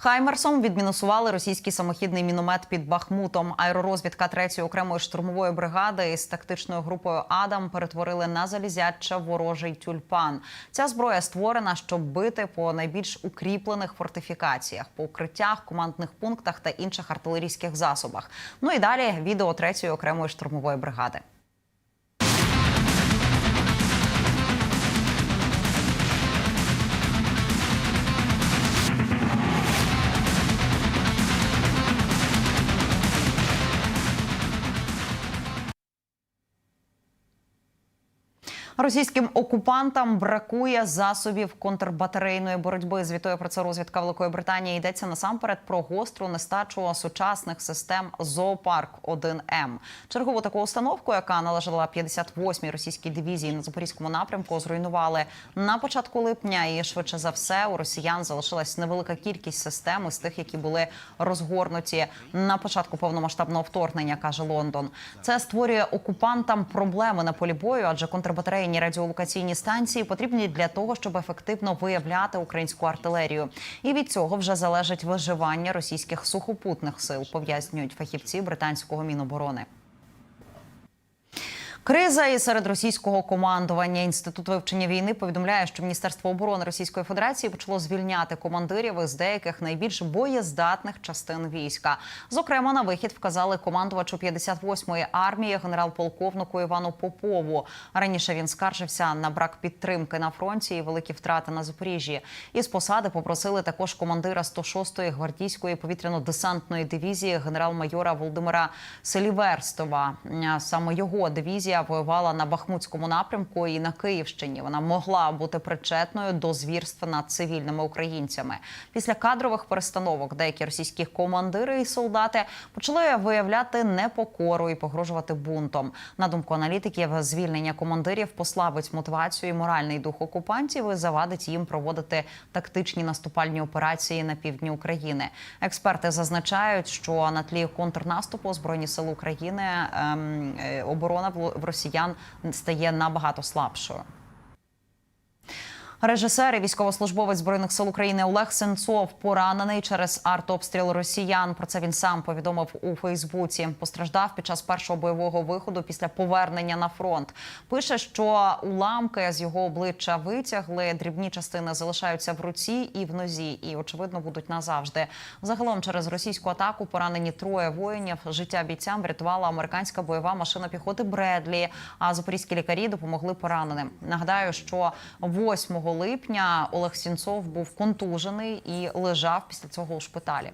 Хаймерсом відмінусували російський самохідний міномет під Бахмутом. Аеророзвідка 3-ї окремої штурмової бригади із тактичною групою Адам перетворили на залізяча ворожий тюльпан. Ця зброя створена, щоб бити по найбільш укріплених фортифікаціях, по укриттях, командних пунктах та інших артилерійських засобах. Ну і далі відео 3-ї окремої штурмової бригади. Російським окупантам бракує засобів контрбатарейної боротьби. Звітує про це розвідка Великої Британії. Йдеться насамперед про гостру нестачу сучасних систем зоопарк 1 М. Чергову таку установку, яка належала 58-й російській дивізії на запорізькому напрямку, зруйнували на початку липня. І швидше за все у росіян залишилась невелика кількість систем із тих, які були розгорнуті на початку повномасштабного вторгнення, каже Лондон. Це створює окупантам проблеми на полі бою, адже контрбатарейні радіолокаційні станції потрібні для того, щоб ефективно виявляти українську артилерію. І від цього вже залежить виживання російських сухопутних сил, пов'язнюють фахівці британського міноборони. Криза і серед російського командування інститут вивчення війни повідомляє, що Міністерство оборони Російської Федерації почало звільняти командирів із деяких найбільш боєздатних частин війська. Зокрема, на вихід вказали командувачу 58-ї армії генерал-полковнику Івану Попову. Раніше він скаржився на брак підтримки на фронті і великі втрати на Запоріжжі. Із посади попросили також командира 106-ї гвардійської повітряно-десантної дивізії генерал-майора Володимира Селіверстова. Саме його дивізія воювала на Бахмутському напрямку і на Київщині. Вона могла бути причетною до звірств над цивільними українцями. Після кадрових перестановок деякі російські командири і солдати почали виявляти непокору і погрожувати бунтом. На думку аналітиків, звільнення командирів послабить мотивацію і моральний дух окупантів і завадить їм проводити тактичні наступальні операції на півдні України. Експерти зазначають, що на тлі контрнаступу збройні сили України ем, е, оборона росіян стає набагато слабшою. Режисер і військовослужбовець збройних сил України Олег Сенцов поранений через артобстріл росіян. Про це він сам повідомив у Фейсбуці. Постраждав під час першого бойового виходу після повернення на фронт. Пише, що уламки з його обличчя витягли. Дрібні частини залишаються в руці і в нозі, і очевидно будуть назавжди. Загалом через російську атаку поранені троє воїнів. Життя бійцям врятувала американська бойова машина піхоти Бредлі. А запорізькі лікарі допомогли пораненим. Нагадаю, що 8 липня Олег Сінцов був контужений і лежав після цього у шпиталі.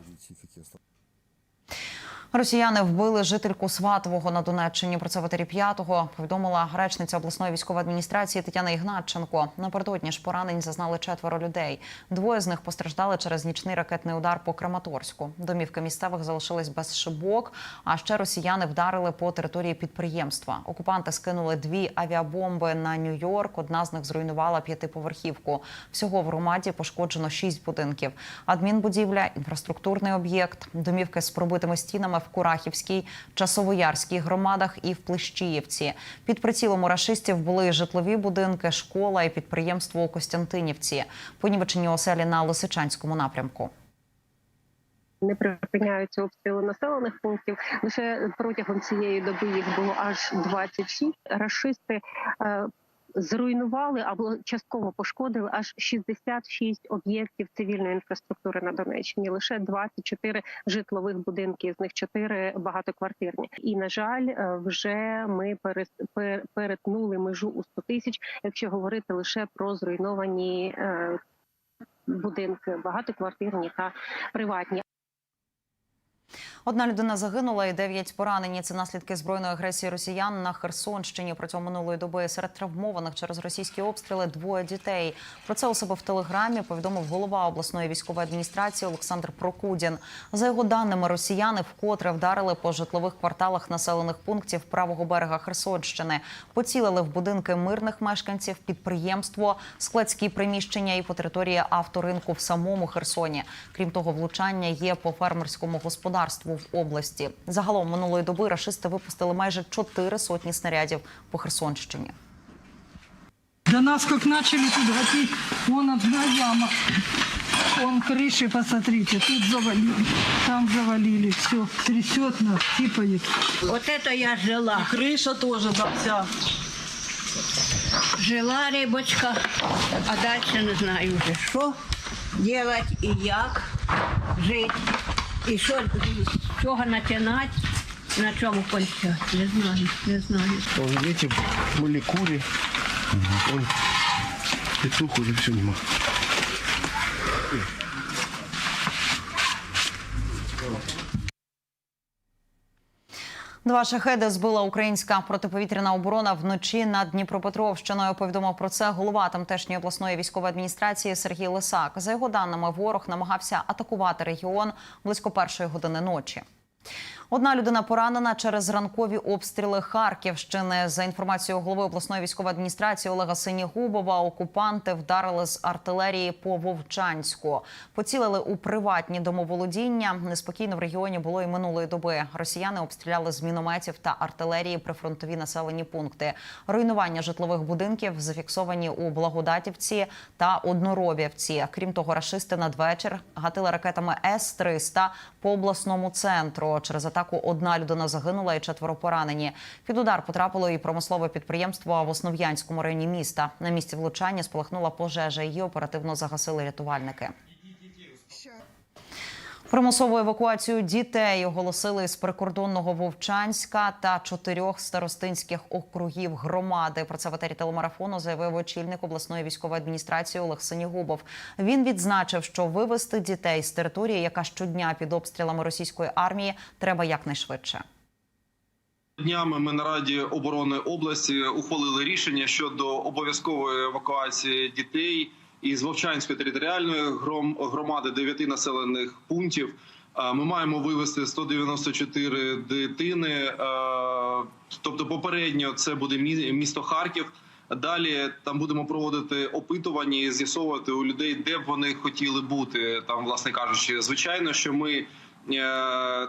Росіяни вбили жительку Сватового на Донеччині. Про це в етері п'ятого повідомила речниця обласної військової адміністрації Тетяна Ігнатченко. Напередодні ж поранень зазнали четверо людей. Двоє з них постраждали через нічний ракетний удар по Краматорську. Домівки місцевих залишились без шибок. А ще росіяни вдарили по території підприємства. Окупанти скинули дві авіабомби на Нью-Йорк. Одна з них зруйнувала п'ятиповерхівку. Всього в громаді пошкоджено шість будинків. Адмінбудівля, інфраструктурний об'єкт, домівки з пробитими стінами в Курахівській, Часовоярській громадах і в Плещіївці. Під прицілом у рашистів були житлові будинки, школа і підприємство у Костянтинівці. Понівечені оселі на Лисичанському напрямку. Не припиняються обстріли населених пунктів. Лише протягом цієї доби їх було аж 26. Рашисти е, зруйнували або частково пошкодили аж 66 об'єктів цивільної інфраструктури на Донеччині. Лише 24 житлових будинки, з них 4 багатоквартирні. І на жаль, е, вже ми перетнули межу у 100 тисяч, якщо говорити лише про зруйновані. е, Будинки багатоквартирні та приватні. Одна людина загинула і дев'ять поранені. Це наслідки збройної агресії росіян на Херсонщині. Протягом минулої доби серед травмованих через російські обстріли двоє дітей. Про це у себе в телеграмі повідомив голова обласної військової адміністрації Олександр Прокудін. За його даними, росіяни вкотре вдарили по житлових кварталах населених пунктів правого берега Херсонщини. Поцілили в будинки мирних мешканців, підприємство, складські приміщення і по території авторинку в самому Херсоні. Крім того, влучання є по фермерському господарству в області. Загалом минулої доби рашисти випустили майже чотири сотні снарядів по Херсонщині. До нас как начали тут гатить, вон одна яма. Он крыши, посмотрите, тут завалили, там завалили, все, трясет нас, типает. Вот это я жила. Криша теж, да, вся. Жила рибочка, а далі не знаю вже, що делать і як жити. І що, з чого починати, на чому кончати. Не знаю, не знаю. Вон дети были угу. он петух уже все нема. Два шахеди збила українська протиповітряна оборона вночі над Дніпропетровщиною. Повідомив про це голова тамтешньої обласної військової адміністрації Сергій Лисак. За його даними, ворог намагався атакувати регіон близько першої години ночі. Одна людина поранена через ранкові обстріли Харківщини. За інформацією голови обласної військової адміністрації Олега Синігубова, окупанти вдарили з артилерії по Вовчанську. Поцілили у приватні домоволодіння. Неспокійно в регіоні було і минулої доби. Росіяни обстріляли з мінометів та артилерії прифронтові населені пункти. Руйнування житлових будинків зафіксовані у Благодатівці та Одноробівці. Крім того, рашисти надвечір гатили ракетами С-300 по обласному центру. Через атаку одна людина загинула і четверо поранені. Під удар потрапило і промислове підприємство в Основ'янському районі міста. На місці влучання спалахнула пожежа. Її оперативно загасили рятувальники. Примусову евакуацію дітей оголосили з прикордонного Вовчанська та чотирьох старостинських округів громади. Про це в етері телемарафону заявив очільник обласної військової адміністрації Олег Синігубов. Він відзначив, що вивести дітей з території, яка щодня під обстрілами російської армії, треба якнайшвидше. Днями ми на Раді оборони області ухвалили рішення щодо обов'язкової евакуації дітей із Вовчанської територіальної гром- громади дев'яти населених пунктів. Е, Ми маємо вивезти 194 дитини. е, Тобто, попередньо це буде мі- місто Харків. Далі там будемо проводити опитування і з'ясовувати у людей, де б вони хотіли бути. Там, власне кажучи, звичайно, що ми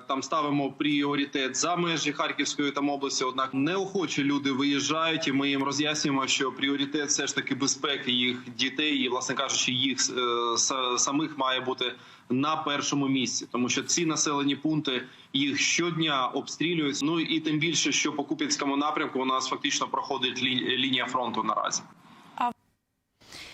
там ставимо пріоритет за межі Харківської там області. Однак неохочі люди виїжджають, і ми їм роз'яснюємо, що пріоритет все ж таки безпеки їх дітей, і власне кажучи, їх е, самих має бути на першому місці, тому що ці населені пункти їх щодня обстрілюють. Ну і тим більше, що по Куп'янському напрямку у нас фактично проходить лі- лінія фронту наразі.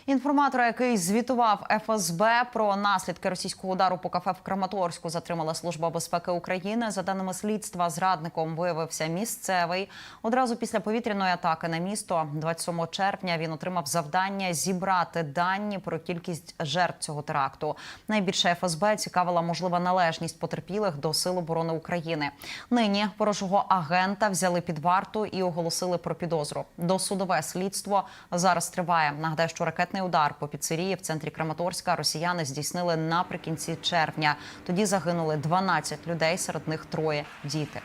Інформатора, який звітував ФСБ про наслідки російського удару по кафе в Краматорську, затримала служба безпеки України. За даними слідства, зрадником виявився місцевий. Одразу після повітряної атаки на місто, 27 червня, він отримав завдання зібрати дані про кількість жертв цього теракту. Найбільше ФСБ цікавила можлива належність потерпілих до Сил оборони України. Нині ворожого агента взяли під варту і оголосили про підозру. Досудове слідство зараз триває. Нагадаю, що ракетний удар по піцерії в центрі Краматорська росіяни здійснили наприкінці червня. Тоді загинули 12 людей, серед них троє діти.